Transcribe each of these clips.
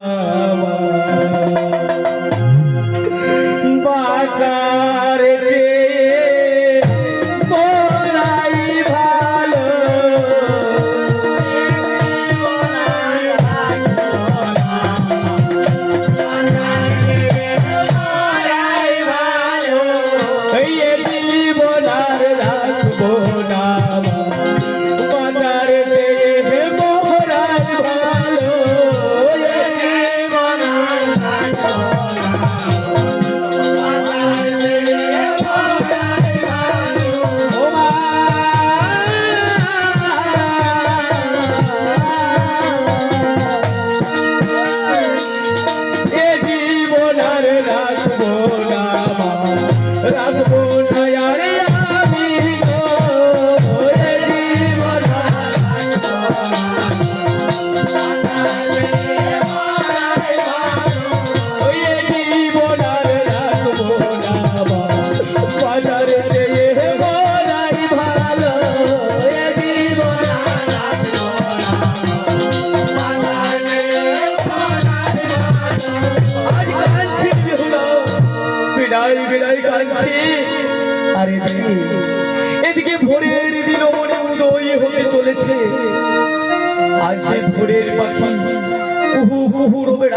Amen.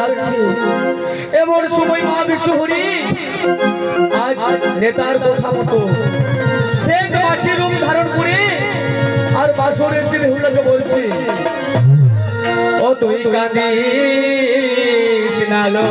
ডাকছে এমন সময় মা বিশ্বহরি আজ নেতার কথা মতো সে মাছের রূপ ধারণ করে আর বাসরে এসে মেহুলাকে বলছে, ও তুই কাঁদিস নালো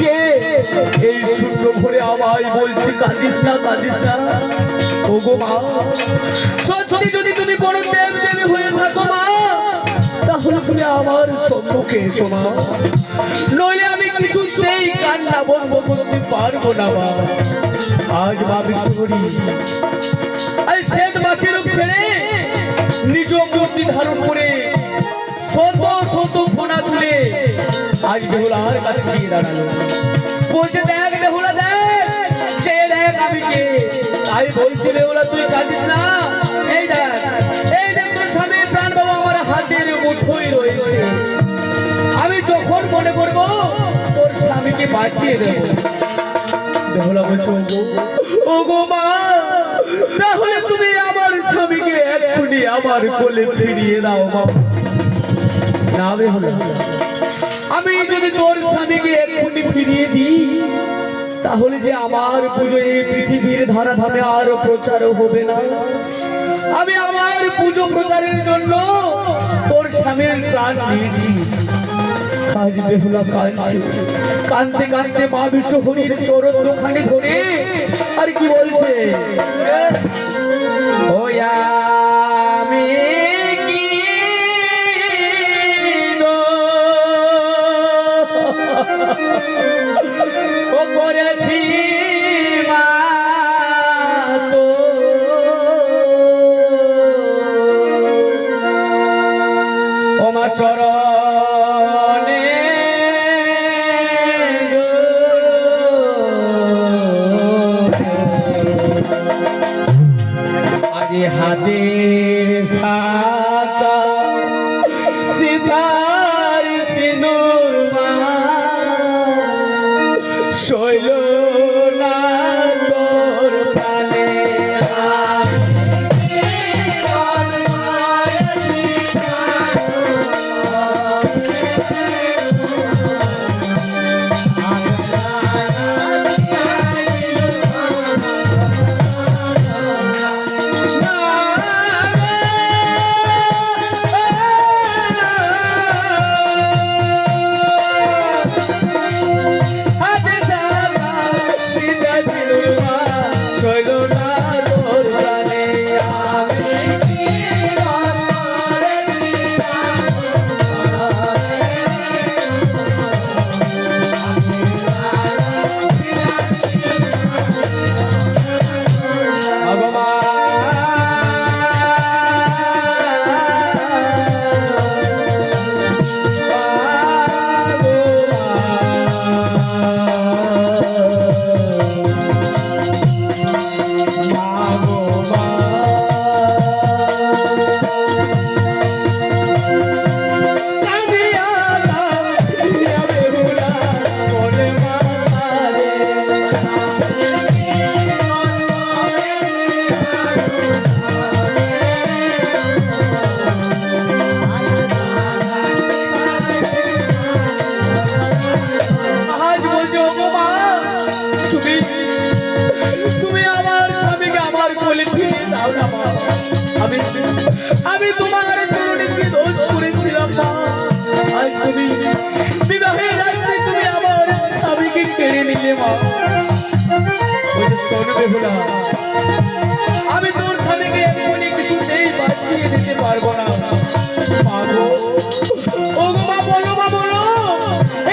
কে? এই শূন্য ভরে আমায় বলছি, কাঁদিস না কাঁদিস না। ও গো মা সত্যি যদি তুমি কোন দেব দেবী হয়ে থাকো মা, তাহলে তুমি আমার সম্মুখে এসো মা। নইলে আমি কিছুতেই কান্না বন্ধ করতে পারব না মা। আজ মা বিশ্বরী আজ শ্বেত মাছের ছেড়ে নিজ মূর্তি ধারণ করে শত শত ফোনা তুলে আজ বেহুলার কাছে গিয়ে দাঁড়াল বলছে দেখ বেহুলা দেখ চেয়ে দেখ আমি কে তাই বলছি বেহুলা তুই কাঁদিস না এই দেখ এই দেখ তোর স্বামী প্রাণ বাবা আমার হাতের মুঠোই রয়েছে আমি যখন মনে করব তোর স্বামীকে বাঁচিয়ে দেব বেহুলা বলছো ও গো মা তাহলে তুমি আমার স্বামীকে এক্ষুনি আমার কোলে ফিরিয়ে দাও বাবা না বেহুলা আমি যদি তোর স্বামীকে এক্ষুনি ফিরিয়ে দিই তাহলে যে আমার পুজো এই পৃথিবীর ধারা ধামে আর প্রচার হবে না। আমি আমার পুজো প্রচারের জন্য তোর স্বামীর প্রাণ দিয়েছি। আজ বেহুলা কাঁদছে। কাঁদতে কাঁদতে মা বিশ্বহরির চরণ দোকানে ধরে আর কি বলছে? ওয়া রে মা আমি তোর স্বামীকে এক্ষুনি কিছুতেই বাঁচিয়ে দিতে পারব না। মা ও মা বলো মা বলো।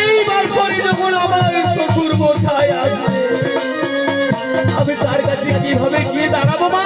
এইবার শনি যখন আমার শ্বশুর মশাই আসবে আমি তার কাছে কীভাবে গিয়ে দাঁড়াবো মা?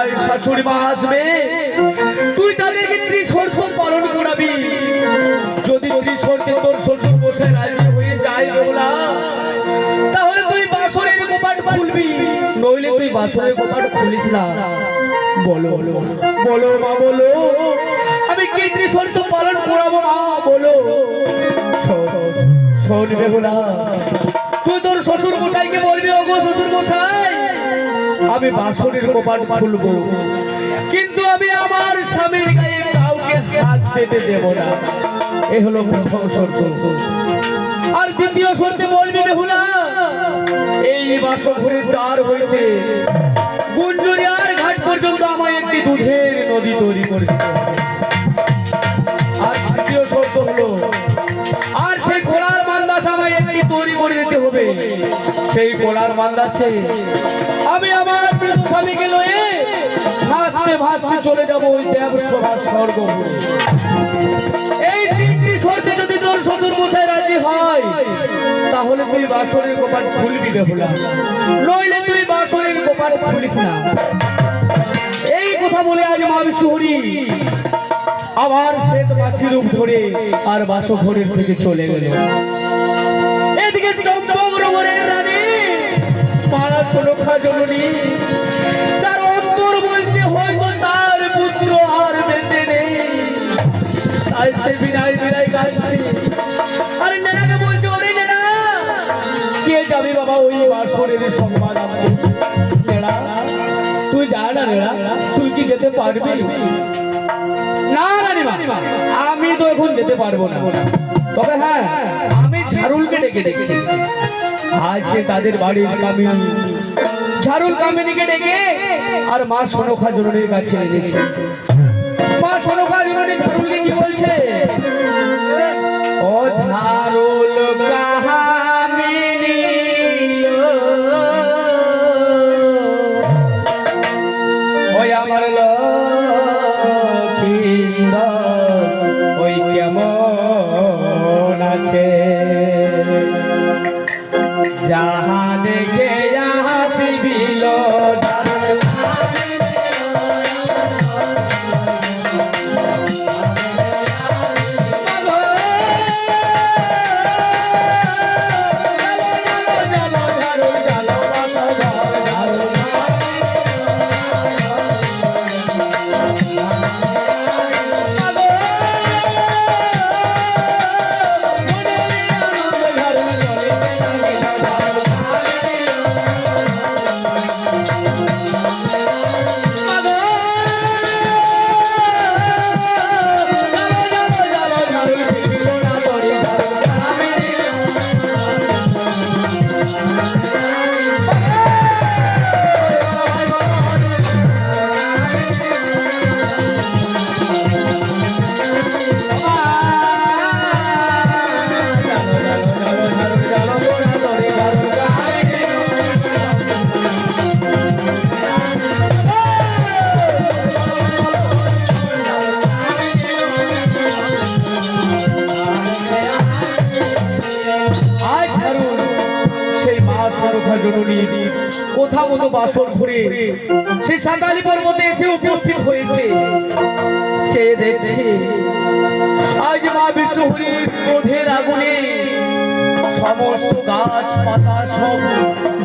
শ্বশুর শাশুড়ি মা আসবে, তুই তাদেরকে ত্রিশর্ত পালন করাবি? যদি ত্রিশর্তে তোর শ্বশুর মশাই রাজি হয়ে যায় বেহুলা তাহলে তুই বাসরের কপাট খুলবি, নইলে তুই বাসরের কপাট খুলিস না। বলো বলো বলো মা, বলো, আমি কি ত্রিশর্ত পালন করাবো না? বলো। শোন বেহুলা, তুই তোর শ্বশুর মশাইকে বলবি, ওগো শ্বশুর মশাই আমি বাসনের কপাট খুলব। কিন্তু আমি আমার স্বামীর গায়ে কাউকে হাত দিতে দেব না। এ হলো প্রথম শর্ত। আর দ্বিতীয় শর্তে বলবি বেহুলা, এই বাসঘরের দ্বার হইতে গুঞ্জরিয়ার ঘাট পর্যন্ত আমায় একটি দুধের নদী তৈরি করে দিতে সেই খোলার মান্দাসে আমি আমার প্রিয় স্বামীকে লয়ে ভাসতে ভাসতে চলে যাব ওই দেবসভা স্বর্গপুরে এই তিনটি শর্তে যদি তোর শ্বশুর মশাই রাজি হয়, তাহলে তুই বাসনের কপাট খুলবি বেহুলা নইলে তুই বাসনের কপাট খুলিস না। এই কথা বলে আজ মা বিশুহরি আবার শেষ মাছি রূপ ধরে আর বাসঘরের থেকে চলে গেল। পাড়া সুরক্ষা জননী তার অন্তর বলছে, হয়তো তার পুত্র আর বেঁচে তাই সে বিনাই বিনাই গাইছে আর বলছে, ওরে নেনা, কে যাবে বাবা ওই বাসরের সংবাদ আমাকে নেনা, তুই যা না নেনা, তুই কি যেতে পারবি? না, রানীমা, আমি তো এখন যেতে পারব না। তবে হ্যাঁ ঝাড়ুলকে ডেকে ডেকেছে আজ সে তাদের বাড়ির কামিনী ঝাড়ুল কামিনীকে ডেকে, আর মা সোনখা জননীর কাছে এসেছে মা সোনখা জননী ঝাড়ুলকে কি বলছে সনখা জননী, কোথা মতো বাসর ঘুরে সে সাঁতালি পর্বতে এসে উপস্থিত হয়েছে? চেয়ে দেখছে, আজ মা বিষ্ণুহরির ক্রোধের আগুনে সমস্ত গাছ পাতা সব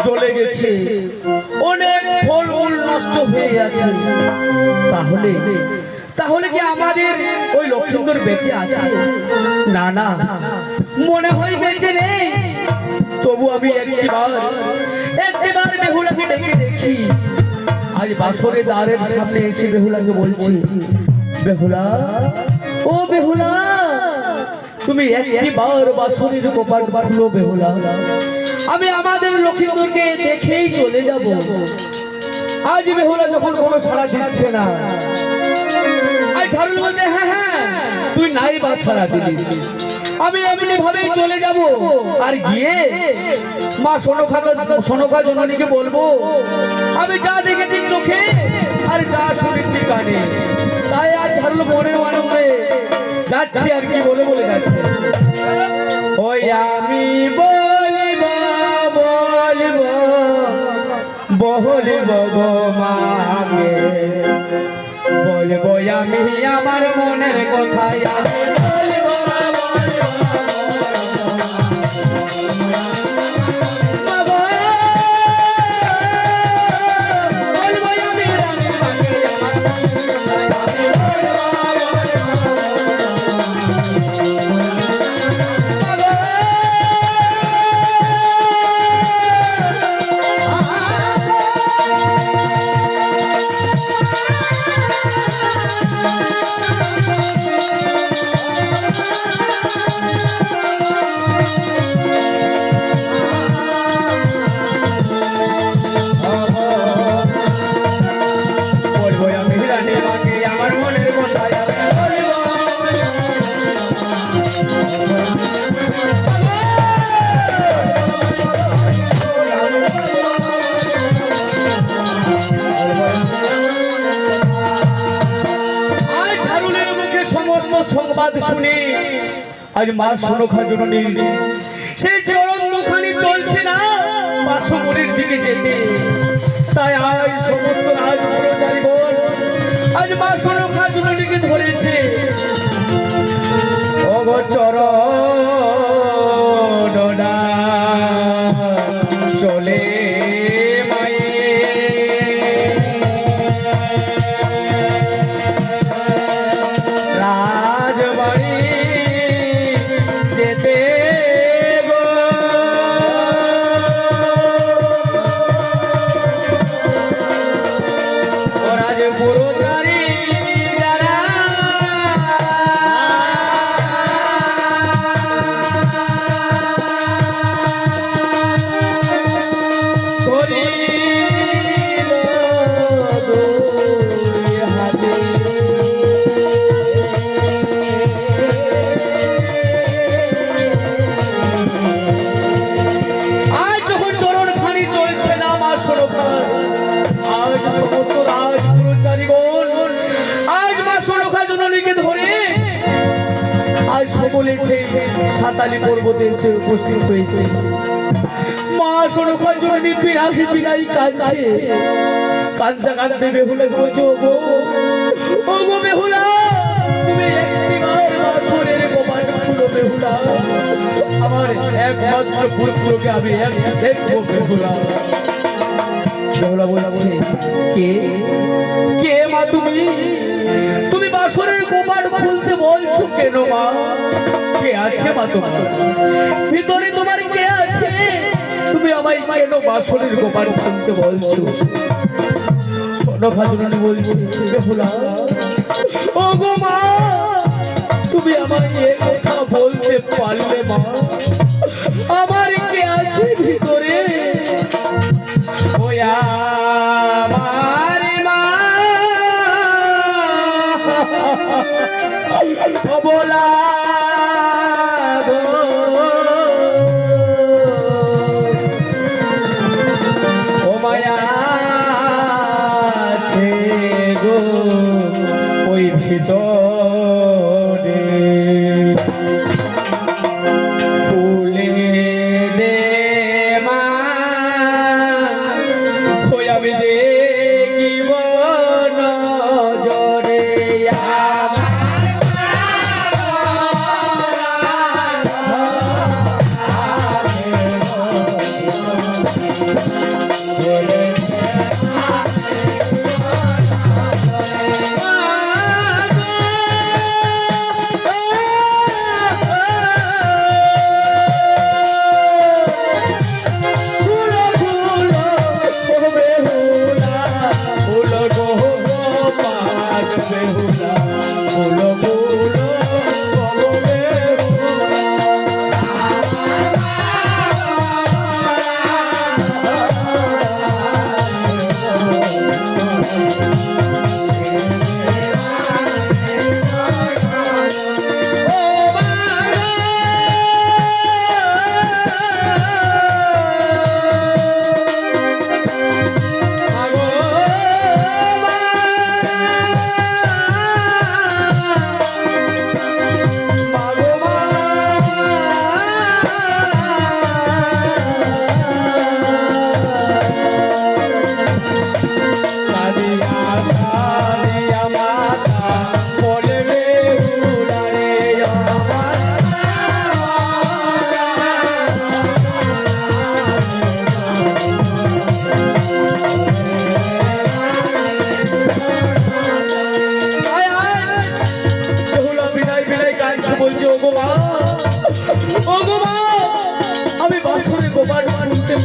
জ্বলে গেছে। অনেক ফল মূল নষ্ট হয়ে আছে। তাহলে তাহলে কি আমাদের ওই লক্ষ্মীন্দর বেঁচে আছে? না না। মনে হয় বেঁচে নেই। তবু আমি একটিবার একটিবার বেহুলাকে ডেকে দেখি। আজ বাসরে দ্বারের সামনে এসে বেহুলাকে বলছি, বেহুলা, ও বেহুলা, তুমি একটিবার বাসনের কপাট খুলো বেহুলা। আমি আমাদের লক্ষ্মীন্দরকে দেখেই চলে যাব। আজ বেহুলা যখন কোনো সাড়া দিচ্ছে না আর ঝাড়ুল বলছে হ্যাঁ হ্যাঁ তুই নাই বা সাড়া দিলি। আমি এমনি ভাবেই চলে যাব। আর গিয়ে মা সোনখা সোনখা জননীকে বলব, আমি যা দেখেছি চোখে আর যা শুনেছি কানে, তাই আর ঝাড়ুল মনের মানবে। যাচ্ছি আর কি বলে বলে যাচ্ছে। ওই আমি বলিব বলিব গো। মাকে বলব আমি আমার মনের কথাই আমি আজ মা জন্য নেই সেই চরণ মুখানি চলছে না বাসমরের দিকে যেতে। তাই আজ সমস্ত রাজ বল, আজ মা সুরক্ষার জন্য ধরেছে। অগচর সেই সাতালি পর্বতে এসে উপস্থিত হয়েছে। মা জননী পিড়াই পিড়াই কাঁদছে। কান্দা কান্দে বেহুলা বলছে গো গো বেহুলা, তুমি আমার আমি এক বলছে, কে? কে মা তুমি? তুমি বাসরের কপাট খুলতে বলছো কেন মা? কে আছে মা তোমার? ভিতরে তোমার কে আছে? তুমি আমায় কেন বাসনের গোপাল থাকতে বলছো? খাজুরানি, বলছে বেহুলা ও গো মা, তুমি আমায় এ কথা বলতে পারলে মা?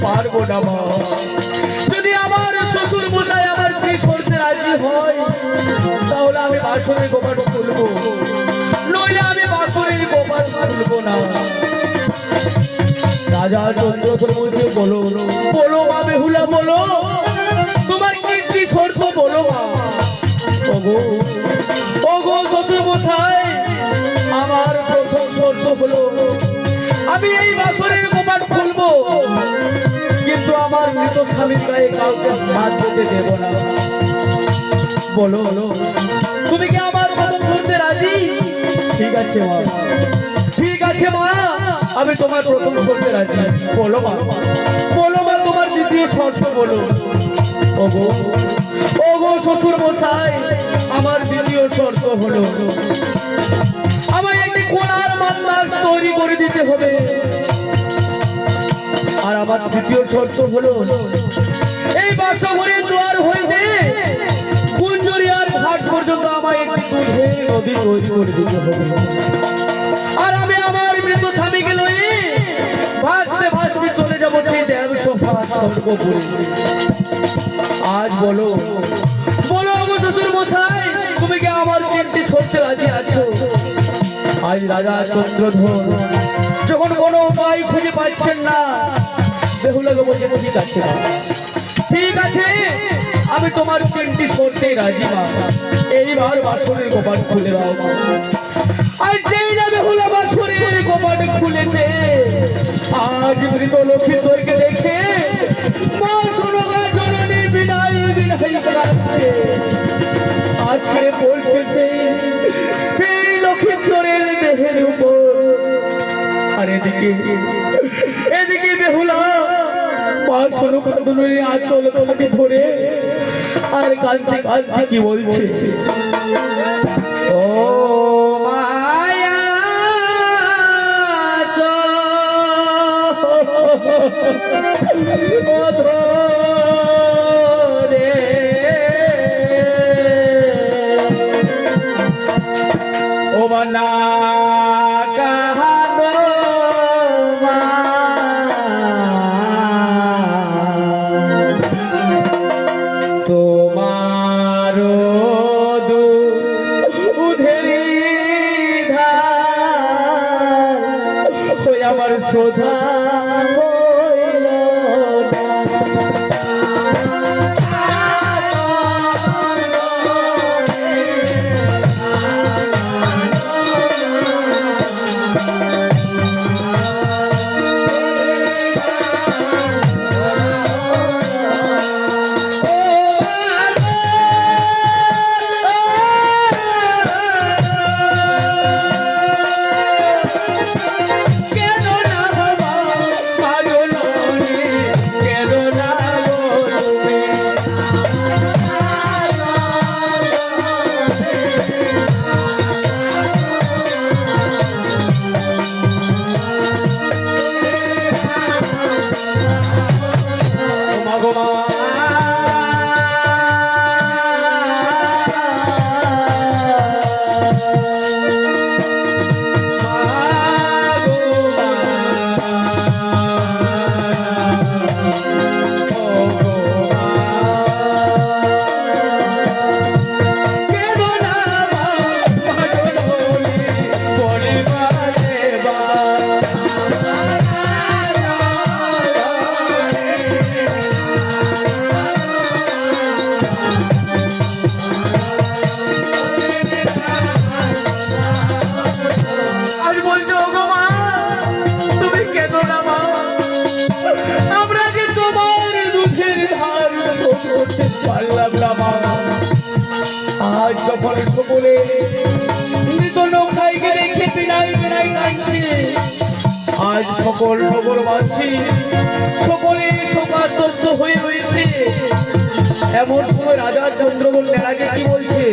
পারব না মা। যদি আমার শ্বশুর মশাই আমার স্ত্রী সরতে রাজি হয়, তাহলে আমি বাসুরে গোপাল খুলবো নইলে আমি বাসুরের গোপাল খুলবো না। রাজা চন্দ্রধর বলছে বলো বলো মা বেহুলা, বলো। তোমার কি কি শর্ত বলো মা। ওগো ওগো শ্বশুর মশাই, আমার প্রথম শর্ত হলো, আমি এই বাসরের কপাট খুলবো কিন্তু আমার মৃত স্বামীর গায়ে কাউকে হাত দিতে দেব না। বলো বলো। তুমি কি আমার প্রথম করতে রাজি? ঠিক আছে, মা। ঠিক আছে, মা। আমি তোমার প্রথম করতে রাজি। বলো, মা। বলো, মা, তোমার দ্বিতীয় শর্ত বলো। ওগো ওগো শ্বশুর মশাই, আমার দ্বিতীয় শর্ত হলো, আমায় একটি কোনার মান্দাস তৈরি করে দিতে হবে। আর আমার তৃতীয় শর্ত হলো, এই বাসাঘরের দুয়ার হইতে কুঞ্জরিয়ার ঘাট পর্যন্ত হবে। আর আমি আমার মৃত স্বামীকে লয়ে ভাসতে ভাসতে চলে যাব সেই দেড়শো ভাত স্বর্গপুরে আজ বলো বলো গো শ্বশুর মশাই, তুমি কি আমার তিনটি সত্যি রাজি আছো? আজ রাজা চন্দ্রধর, যখন কোনো উপায় খুঁজে পাচ্ছেন না বেহুলাকে বলছে ঠিক আছে ঠিক আছে, আমি তোমার তিনটি সত্যি রাজি মা এইবার বাসনের গোপাল খুলে দাও। আর যেই না বেহুলা বাসনের গোপাল খুলেছে, আজ মৃত লক্ষ্মীন্দরকে দেখে মা সোনগা জননী বিনাই বিনাই কাঁদছে আছে বলছে সেই সেই লক্ষ্মীন্দরের দেহের উপর। আর এদিকে এদিকে বেহুলা মা সোনগা জননী আঁচল খাটে ধরে। আর কাঁদতে কাঁদতে কি বলছে? সকল হয়ে রয়েছে। এমন সময় রাজা চন্দ্রগুল নেড়াকে কি বলছে?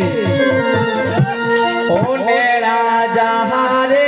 ও নেড়া যাহারে